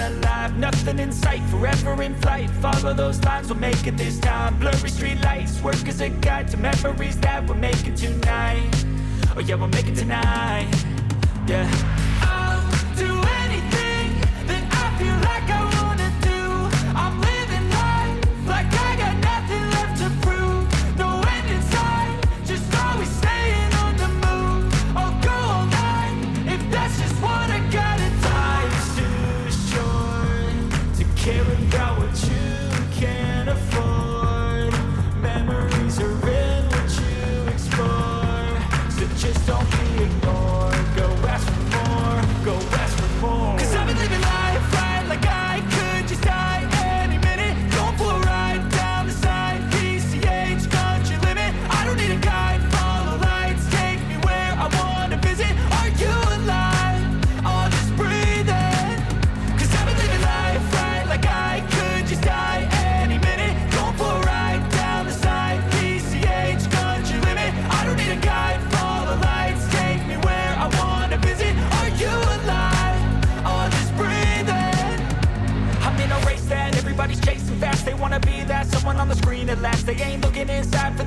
alive. Nothing in sight, forever in flight. Follow those lines, we'll make it this time. Blurry street lights, work as a guide to memories that we're making tonight. Oh yeah, we'll make it tonight. Yeah.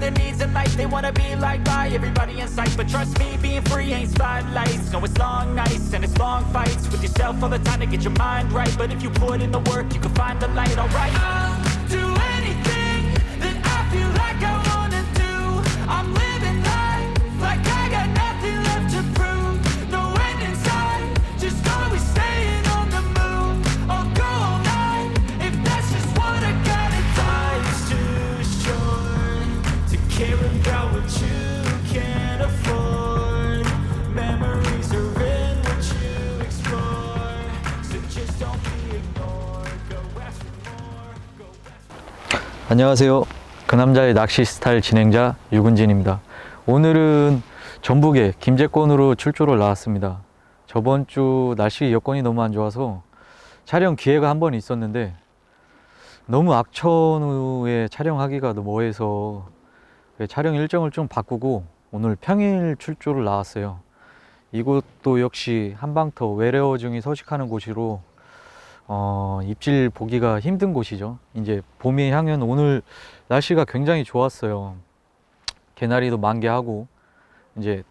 Their needs in life. They wanna be liked by everybody in sight. But trust me, being free ain't spotlights. No, it's long nights and it's long fights with yourself all the time to get your mind right. But if you put in the work, you can find the light. Alright, I'll do anything that I feel like I wanna 안녕하세요. 그 남자의 낚시 스타일 진행자 유근진입니다. 오늘은 전북에 김제권으로 출조를 나왔습니다. 저번 주 날씨 여건이 너무 안 좋아서 촬영 기회가 한 번 있었는데 너무 악천후에 촬영하기가 너무 뭐해서 촬영 일정을 좀 바꾸고 오늘 평일 출조를 나왔어요. 이곳도 역시 한방터 외래어 중이 서식하는 곳이로 어, 입질 보기가 힘든 곳이죠. 이제 봄의 향연 오늘 날씨가 굉장히 좋았어요. 개나리도 만개하고 이제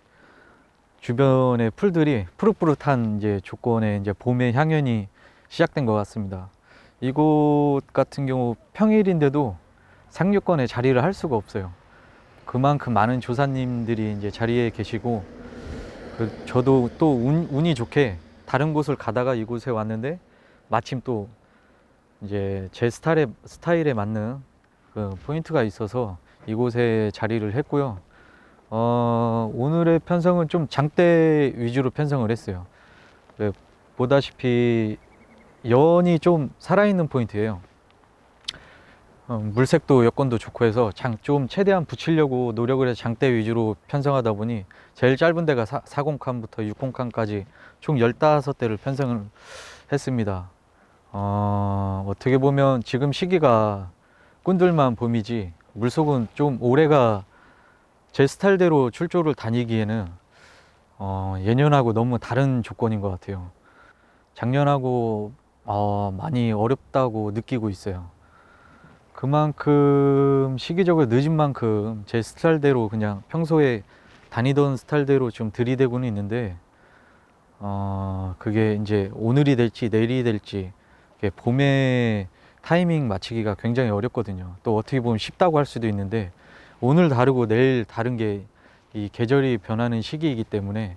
주변의 풀들이 푸릇푸릇한 이제 조건에 이제 봄의 향연이 시작된 것 같습니다. 이곳 같은 경우 평일인데도 상류권에 자리를 할 수가 없어요. 그만큼 많은 조사님들이 이제 자리에 계시고 그 저도 또 운, 운이 좋게 다른 곳을 가다가 이곳에 왔는데 마침 또 이제 제 스타일에 스타일에 맞는 그 포인트가 있어서 이곳에 자리를 했고요. 어, 오늘의 편성은 좀 장대 위주로 편성을 했어요. 네, 보다시피 연이 좀 살아있는 포인트예요. 어, 물색도 여건도 좋고 해서 장 좀 최대한 붙이려고 노력을 해서 장대 위주로 편성하다 보니 제일 짧은 데가 사, 40칸부터 60칸까지 총 15대를 편성을 했습니다. 어, 어떻게 보면 지금 시기가 꾼들만 봄이지 물속은 좀 올해가 제 스타일대로 출조를 다니기에는 어, 예년하고 너무 다른 조건인 것 같아요. 작년하고 어, 많이 어렵다고 느끼고 있어요. 그만큼 시기적으로 늦은 만큼 제 스타일대로 그냥 평소에 다니던 스타일대로 좀 들이대고는 있는데 어, 그게 이제 오늘이 될지 내일이 될지 봄에 타이밍 맞추기가 굉장히 어렵거든요. 또 어떻게 보면 쉽다고 할 수도 있는데 오늘 다르고 내일 다른 게 이 계절이 변하는 시기이기 때문에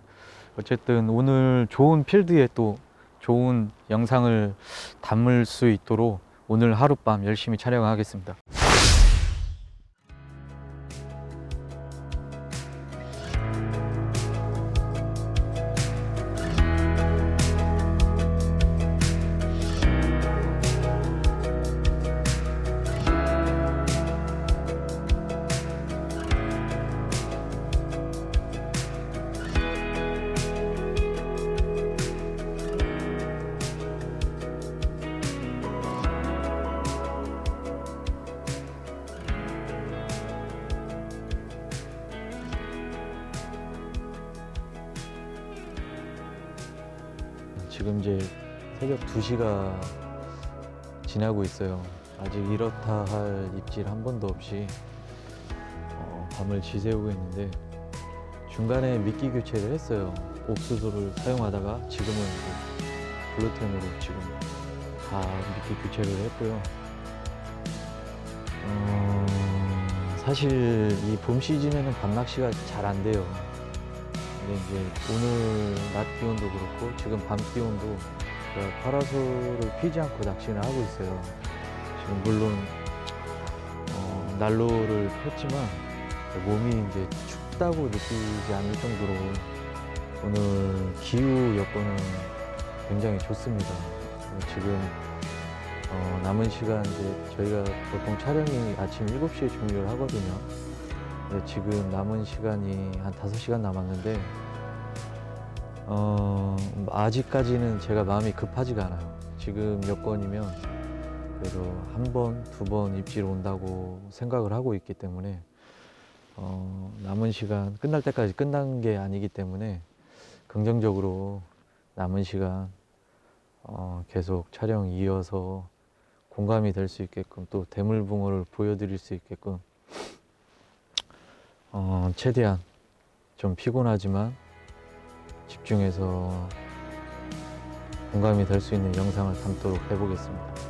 어쨌든 오늘 좋은 필드에 또 좋은 영상을 담을 수 있도록 오늘 하룻밤 열심히 촬영하겠습니다. 지금 이제 새벽 2시가 지나고 있어요. 아직 이렇다 할 입질 한 번도 없이 어, 밤을 지새우고 있는데 중간에 미끼 교체를 했어요. 옥수수를 사용하다가 지금은 이제 블루텐으로 지금 다 미끼 교체를 했고요. 어, 사실 이 봄 시즌에는 밤 낚시가 잘 안 돼요. 근데 이제 오늘 낮 기온도 그렇고 지금 밤 기온도 제가 파라솔을 피지 않고 낚시를 하고 있어요. 지금 물론 어, 난로를 폈지만 몸이 이제 춥다고 느끼지 않을 정도로 오늘 기후 여건은 굉장히 좋습니다. 지금 어, 남은 시간 이제 저희가 보통 촬영이 아침 7시에 종료를 하거든요. 근데 지금 남은 시간이 한 5시간 남았는데 어, 아직까지는 제가 마음이 급하지가 않아요. 지금 여건이면 그래도 한 번, 두 번 입질 온다고 생각을 하고 있기 때문에 어, 남은 시간 끝날 때까지 끝난 게 아니기 때문에 긍정적으로 남은 시간 어, 계속 촬영 이어서 공감이 될 수 있게끔 또 대물붕어를 보여드릴 수 있게끔 어, 최대한 좀 피곤하지만 집중해서 공감이 될 수 있는 영상을 담도록 해보겠습니다.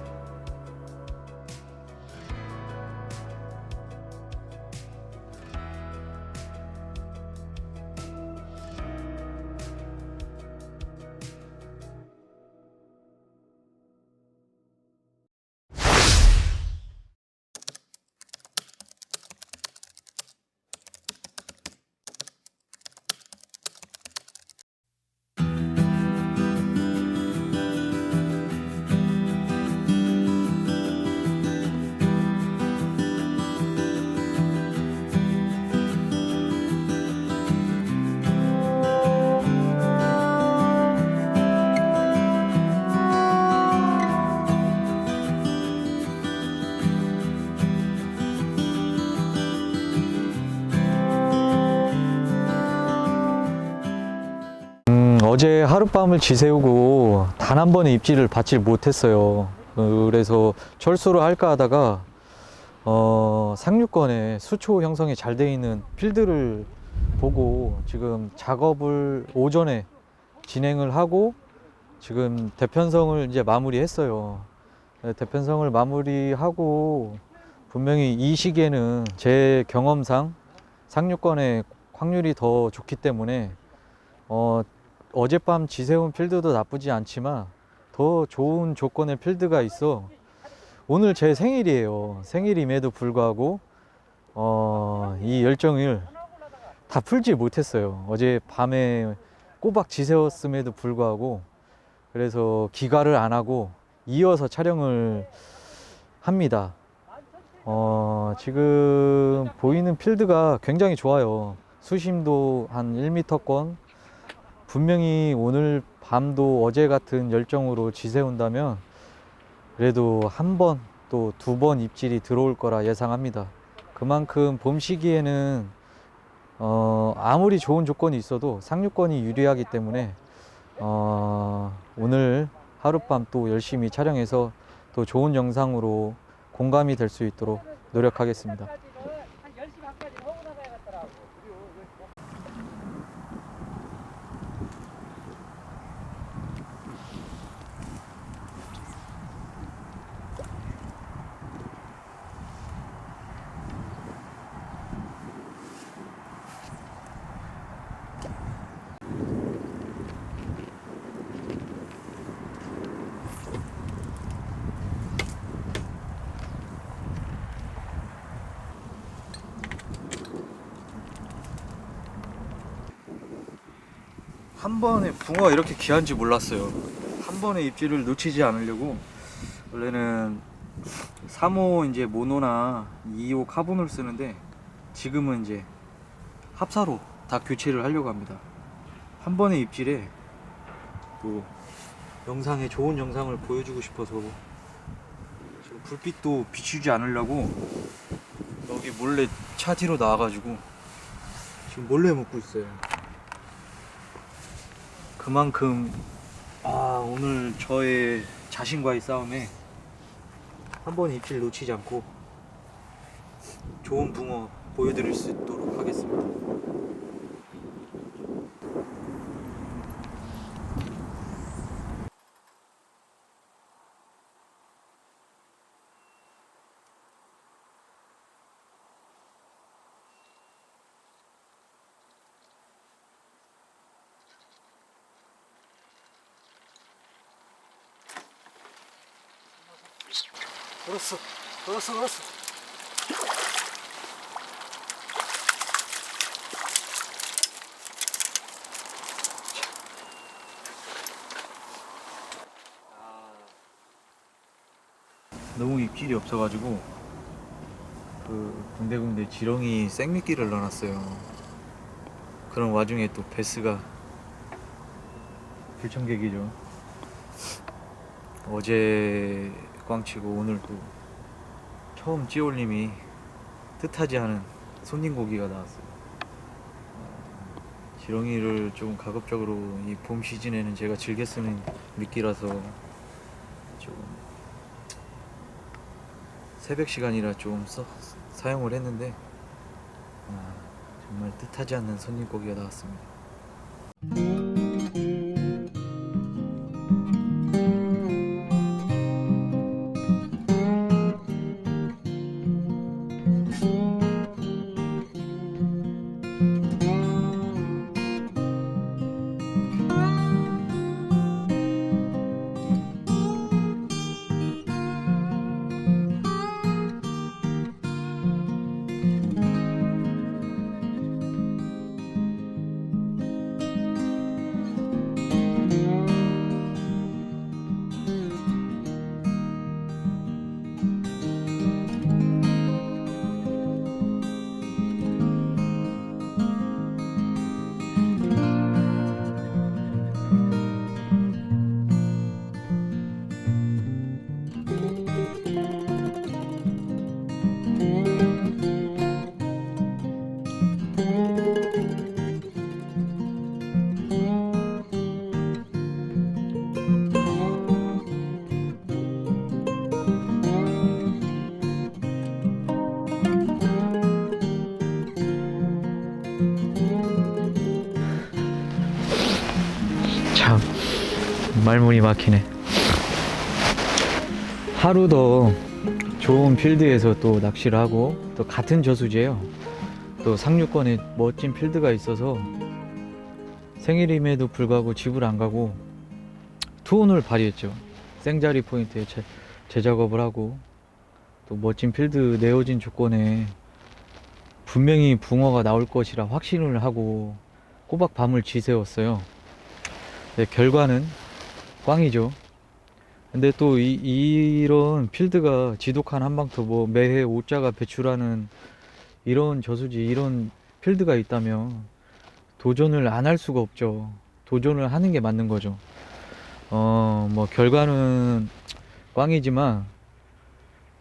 어제 하룻밤을 지새우고 단 한 번의 입질을 받질 못했어요. 그래서 철수를 할까 하다가 어, 상류권에 수초 형성이 잘 돼 있는 필드를 보고 지금 작업을 오전에 진행을 하고 지금 대편성을 이제 마무리했어요. 네, 대편성을 마무리하고 분명히 이 시기에는 제 경험상 상류권의 확률이 더 좋기 때문에 어, 어젯밤 지새운 필드도 나쁘지 않지만 더 좋은 조건의 필드가 있어 오늘 제 생일이에요. 생일임에도 불구하고 어, 이 열정을 다 풀지 못했어요. 어제 밤에 꼬박 지새웠음에도 불구하고 그래서 기가를 안 하고 이어서 촬영을 합니다. 어, 지금 보이는 필드가 굉장히 좋아요. 수심도 한 1m권, 분명히 오늘 밤도 어제 같은 열정으로 지새운다면 그래도 한 번 또 두 번 입질이 들어올 거라 예상합니다. 그만큼 봄 시기에는 어, 아무리 좋은 조건이 있어도 상류권이 유리하기 때문에 어, 오늘 하룻밤 또 열심히 촬영해서 또 좋은 영상으로 공감이 될 수 있도록 노력하겠습니다. 한 10시 반까지 하고 나가야겠더라고. 한 번에 붕어가 이렇게 귀한지 몰랐어요. 한 번에 입질을 놓치지 않으려고 원래는 3호 이제 모노나 2호 카본을 쓰는데 지금은 이제 합사로 다 교체를 하려고 합니다. 한 번의 입질에 또 영상에 좋은 영상을 보여주고 싶어서 지금 불빛도 비추지 않으려고 여기 몰래 차 뒤로 나와가지고 지금 몰래 먹고 있어요. 그만큼 아 오늘 저의 자신과의 싸움에 한 번 입질 놓치지 않고 좋은 붕어 보여드릴 수 있도록 하겠습니다. 걸었어, 걸었어, 걸었어. 너무 입질이 없어가지고 그 군데군데 지렁이 생미끼를 넣어놨어요. 그런 와중에 또 베스가 불청객이죠. 어제 꽝치고 오늘 또 처음 찌올림이 뜻하지 않은 손님 고기가 나왔어요. 어, 지렁이를 좀 가급적으로 이 봄 시즌에는 제가 즐겨 쓰는 미끼라서 좀 새벽 시간이라 좀 써, 사용을 했는데 아, 정말 뜻하지 않는 손님 고기가 나왔습니다. 말문이 막히네. 하루 더 좋은 필드에서 또 낚시를 하고 또 같은 저수지에요. 또 상류권에 멋진 필드가 있어서 생일임에도 불구하고 집을 안 가고 투혼을 발휘했죠. 생자리 포인트에 재, 재작업을 하고 또 멋진 필드 내어진 조건에 분명히 붕어가 나올 것이라 확신을 하고 꼬박 밤을 지새웠어요. 네, 결과는 꽝이죠. 근데 또 이, 이런 필드가 지독한 한방터 뭐 매해 오자가 배출하는 이런 저수지 이런 필드가 있다면 도전을 안 할 수가 없죠. 도전을 하는 게 맞는 거죠. 어, 뭐 결과는 꽝이지만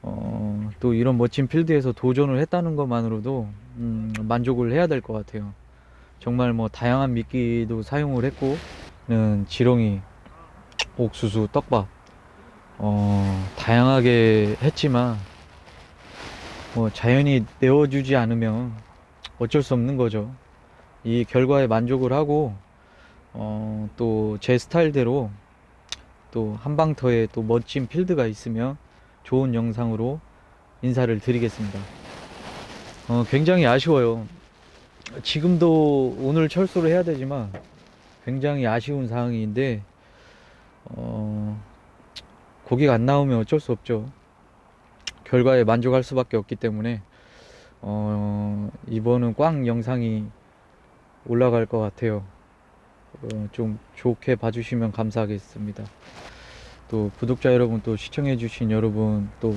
어, 또 이런 멋진 필드에서 도전을 했다는 것만으로도 음, 만족을 해야 될 것 같아요. 정말 뭐 다양한 미끼도 사용을 했고 는 지렁이, 옥수수, 떡밥 어, 다양하게 했지만 뭐 자연이 내어주지 않으면 어쩔 수 없는 거죠. 이 결과에 만족을 하고 어, 또 제 스타일대로 또 한방터에 또 멋진 필드가 있으면 좋은 영상으로 인사를 드리겠습니다. 어, 굉장히 아쉬워요. 지금도 오늘 철수를 해야 되지만 굉장히 아쉬운 상황인데 어, 고기가 안 나오면 어쩔 수 없죠. 결과에 만족할 수밖에 없기 때문에 어, 이번은 꽝 영상이 올라갈 것 같아요. 어, 좀 좋게 봐주시면 감사하겠습니다. 또 구독자 여러분 또 시청해주신 여러분 또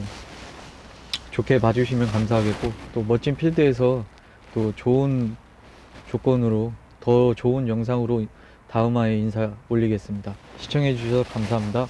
좋게 봐주시면 감사하겠고 또 멋진 필드에서 또 좋은 조건으로 더 좋은 영상으로 다음화에 인사 올리겠습니다. 시청해주셔서 감사합니다.